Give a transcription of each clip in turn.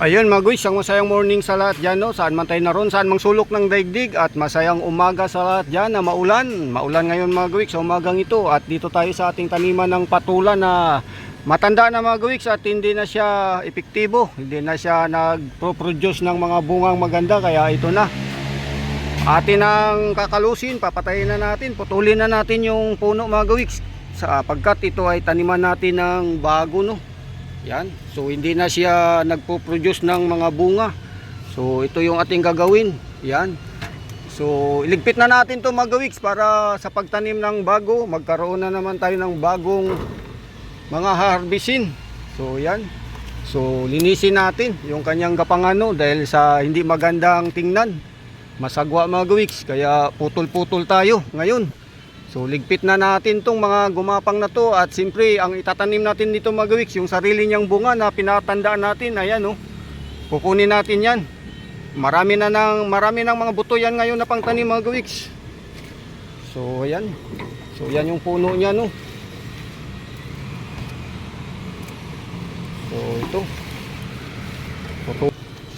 Ayun mga guys, ang masayang morning sa lahat dyan, no? saan man tayo naroon, saan mang sulok ng daigdig at masayang umaga sa lahat dyan na maulan. Maulan ngayon mga guys sa umagang ito at dito tayo sa ating taniman ng patulan na matanda na mga guys at hindi na siya epektibo, hindi na siya nagpo-produce ng mga bungang maganda kaya ito na. Atin ang kakalusin, papatayin na natin, putulin na natin yung puno mga guys sapagkat ito ay taniman natin ng bago no. Yan. So hindi na siya nagpo-produce ng mga bunga. So ito yung ating gagawin. Yan. So iligpit na natin to mga gawiks para sa pagtanim ng bago, magkaroon na naman tayo ng bagong mga harbisin. So yan. So linisin natin yung kanyang gapangano dahil sa hindi magandang tingnan. Masagwa mga gawiks kaya putol-putol tayo ngayon. So ligpit na natin tong mga gumapang na to at siyempre ang itatanim natin dito mga gawiks yung sarili niyang bunga na pinatandaan natin ayan oh. Kukunin natin 'yan. Marami na ng marami ng mga buto yan ngayon na pangtanim mga gawiks. So ayan. So yan yung puno niya no. So ito.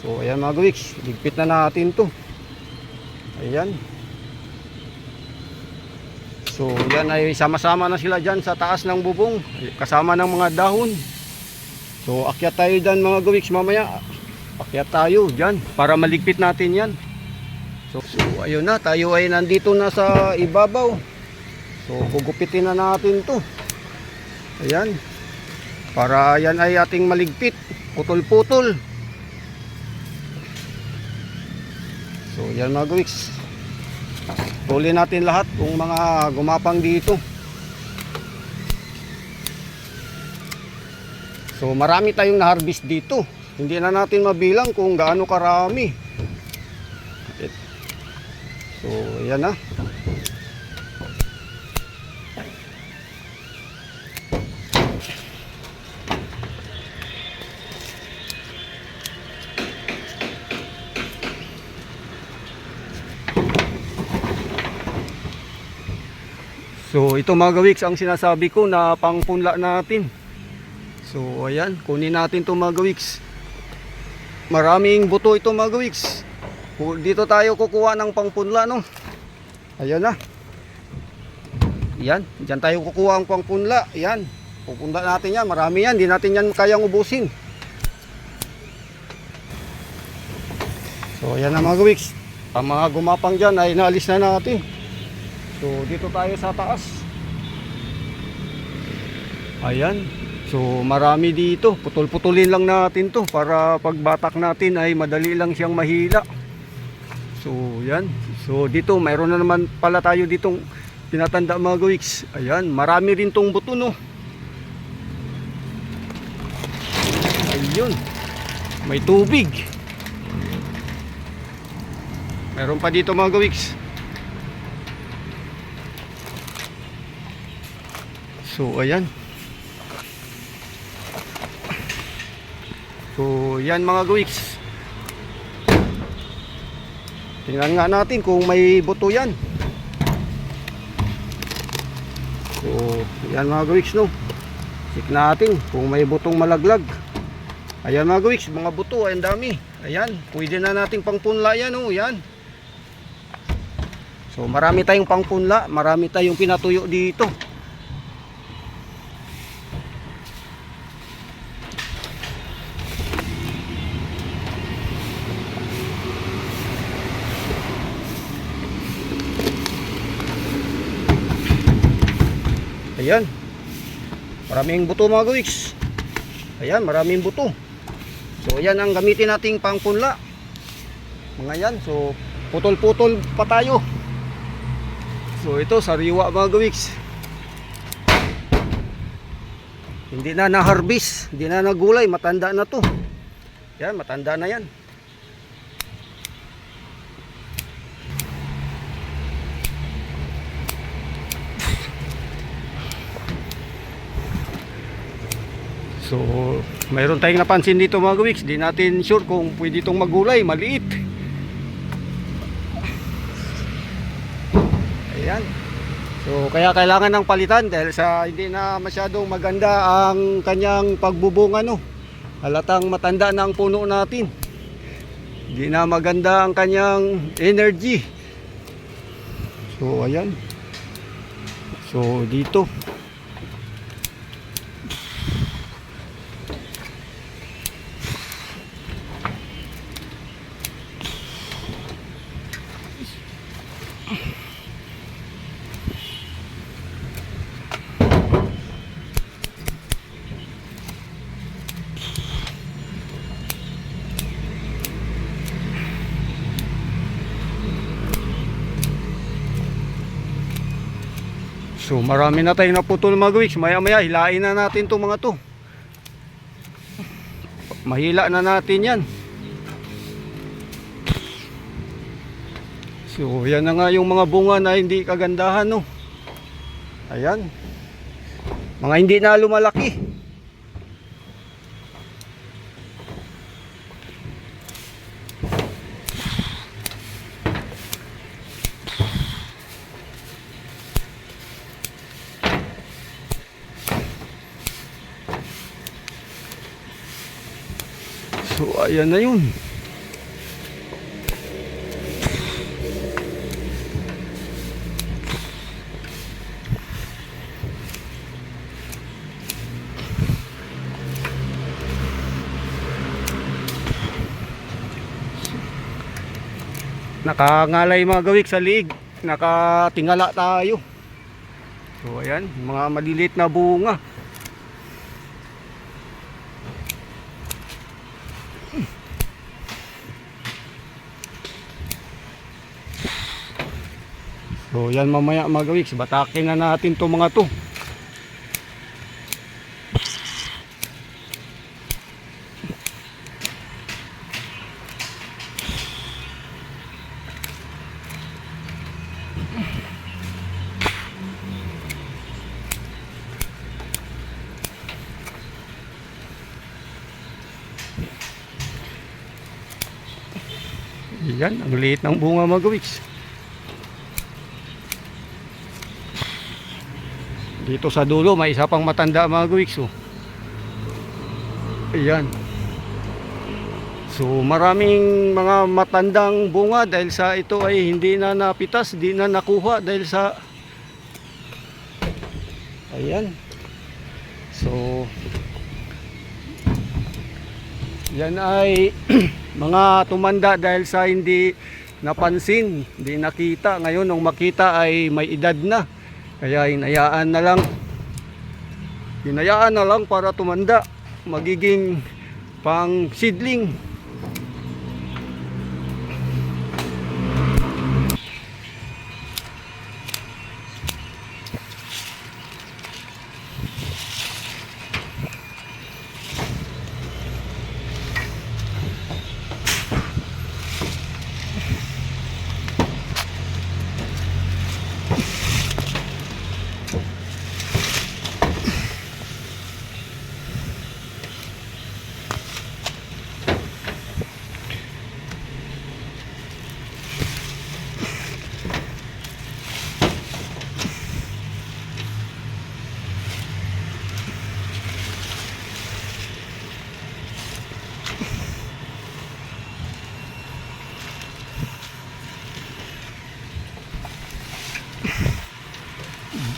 So ayan mga gawiks, ligpit na natin to. Ayan. So yan ay sama-sama na sila dyan sa taas ng bubong kasama ng mga dahon. So akyat tayo dyan mga gawiks mamaya. Akyat tayo dyan para maligpit natin yan. So, so ayun na tayo ay nandito na sa ibabaw. So gugupitin na natin to. Ayan. Para yan ay ating maligpit. Putol-putol. So yan mga gawiks. Tuli natin lahat kung mga gumapang dito. So marami tayong na-harvest dito. Hindi na natin mabilang kung gaano karami. So yan na. So ito mga gawiks ang sinasabi ko na pangpunla natin. So ayan, kunin natin to mga gawiks. Maraming buto ito mga gawiks. Dito tayo kukuha ng pangpunla no. Ayan na. Yan, diyan tayo kukuha ang pangpunla. Yan. Pupunla natin yan, marami yan, hindi natin yan kayang ubusin. So ayan na mga gawiks. Ang mga gumapang dyan ay naalis na natin. So dito tayo sa taas. Ayan. So marami dito. Putol-putulin lang natin to para pagbatak natin ay madali lang siyang mahila. So yan. So dito mayroon na naman pala tayo ditong tinatanda mga gawiks. Ayan. Marami rin tong buto no. Ayun. May tubig. Meron pa dito mga gawiks. So, ayan. So, yan mga gawiks. Tingnan nga natin kung may buto yan. So, yan mga gawiks no. Check natin kung may butong malaglag. Ayan mga gawiks, mga buto, ayan dami. Ayan, pwede na nating pangpunla yan oh, yan. So, marami tayong pangpunla, marami tayong pinatuyo dito. Ayan. Maraming buto mga gawiks. Ayan, maraming buto. So, ayan ang gamitin nating pangpunla. Mga yan. So, putol-putol pa tayo. So, ito, sariwa mga gawiks. Hindi na na-harvest. Hindi na nagulay. Matanda na to. Yan, matanda na yan. So, mayroon tayong napansin dito mga gawiks. Di natin sure kung pwede itong magulay. Maliit. Ayan. So, kaya kailangan ng palitan dahil sa hindi na masyadong maganda ang kanyang pagbubunga no. Halatang matanda na ang puno natin. Hindi na maganda ang kanyang energy. So, ayan. So, dito. So marami na tayong naputol mga gawiks. Maya maya hilain na natin to mga to. Mahila na natin yan. So yan na nga yung mga bunga na hindi kagandahan no. Ayan. Mga hindi na lumalaki. So ayan na yun. Nakangalay mga gawik sa liig. Nakatingala tayo. So ayan, mga maliliit na bunga. So yan mamaya mga gawiks, batakin na natin to mga to. Yan, ang liit ng bunga mga Dito sa dulo may isa pang matanda mga guwiks oh. Ayan. So maraming mga matandang bunga dahil sa ito ay hindi na napitas, hindi na nakuha dahil sa Ayan. So Yan ay mga tumanda dahil sa hindi napansin, hindi nakita. Ngayon nung makita ay may edad na. Kaya hinayaan na lang. Hinayaan na lang para tumanda. Magiging pang seedling.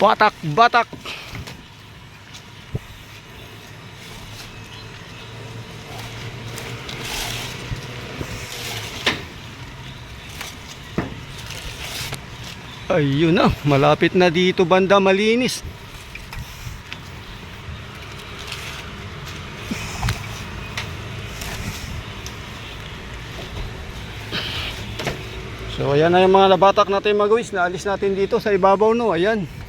Batak, batak. Ayun na, malapit na dito banda malinis. So ayan na yung mga labatak natin magawis. Naalis natin dito sa ibabaw no. Ayan.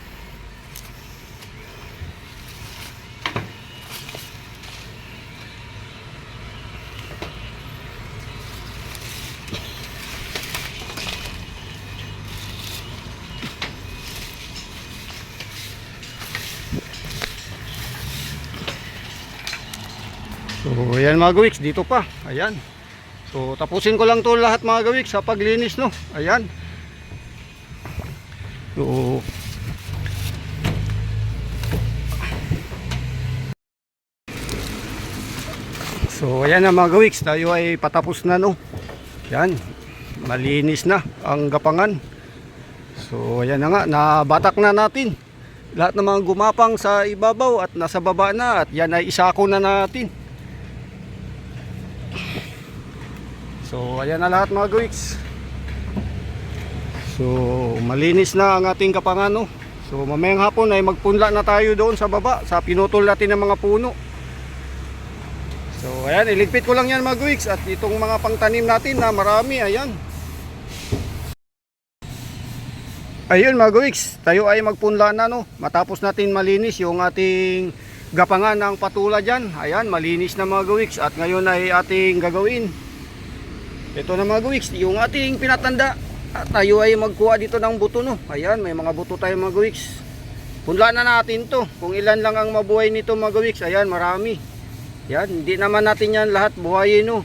So ayan mga gawiks, dito pa. Ayan. So tapusin ko lang to lahat mga gawiks sa paglinis no. Ayan. So So ayan na mga gawiks, tayo ay patapos na no. Yan, malinis na ang gapangan. So ayan na nga, nabatak na natin. Lahat ng mga gumapang sa ibabaw at nasa baba na at yan ay isako na natin. So ayan na lahat mga gawiks. So malinis na ang ating kapangan no. So mamayang hapon ay magpunla na tayo doon sa baba sa pinutol natin ng mga puno. So ayan, iligpit ko lang yan mga gawiks at itong mga pangtanim natin na marami, ayan. Ayun mga gawiks, tayo ay magpunla na no. Matapos natin malinis yung ating gapangan ng patula dyan. Ayan, malinis na mga gawiks at ngayon ay ating gagawin. Ito na mga gawiks, yung ating pinatanda. At tayo ay magkuha dito ng buto no. Ayan, may mga buto tayo mga gawiks. Punla na natin to. Kung ilan lang ang mabuhay nito mga gawiks. Ayan, marami. Yan, hindi naman natin yan lahat buhayin no.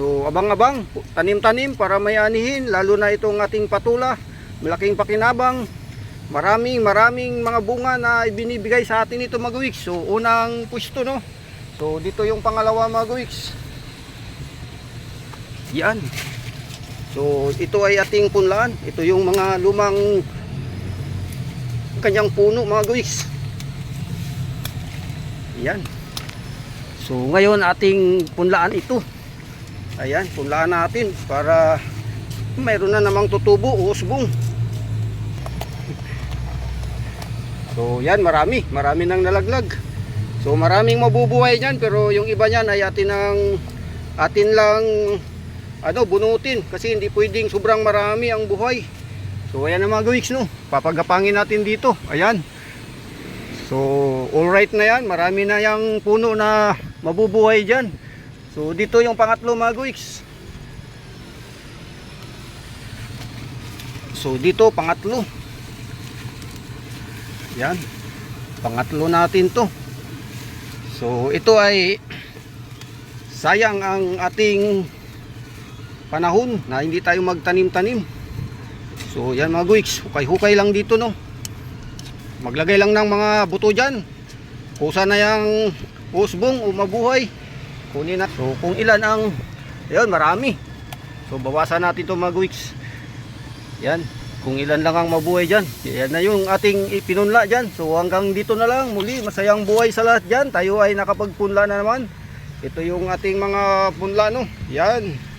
So, abang-abang, tanim-tanim para may anihin, lalo na itong ating patula. Malaking pakinabang. Maraming maraming mga bunga na ibinibigay sa atin ito mga gawiks. So, unang pwesto no. So, dito yung pangalawa mga gawiks. Yan. So, ito ay ating punlaan. Ito yung mga lumang kanyang puno mga gawiks. Yan. So ngayon ating punlaan ito. Ayan, punlaan natin para mayroon na namang tutubo o usbong. So yan, marami. Marami nang nalaglag. So maraming mabubuhay niyan pero yung iba niyan ay atin ang atin lang ano bunutin kasi hindi pwedeng sobrang marami ang buhay. So ayan ang mga gawiks no. Papagapangin natin dito. Ayan. So alright na yan. Marami na yung puno na mabubuhay dyan. So dito yung pangatlo mga gawiks. So dito pangatlo. Yan. Pangatlo natin to. So ito ay sayang ang ating panahon na hindi tayo magtanim-tanim. So yan mga guwiks, hukay-hukay lang dito no. Maglagay lang ng mga buto dyan. Kusa na yung usbong o mabuhay. Kunin na. So kung ilan ang, ayun marami. So bawasan natin to mga guwiks. Yan. Kung ilan lang ang mabuhay dyan. Yan na yung ating ipinunla dyan. So hanggang dito na lang. Muli masayang buhay sa lahat dyan. Tayo ay nakapagpunla na naman. Ito yung ating mga punla no. Yan.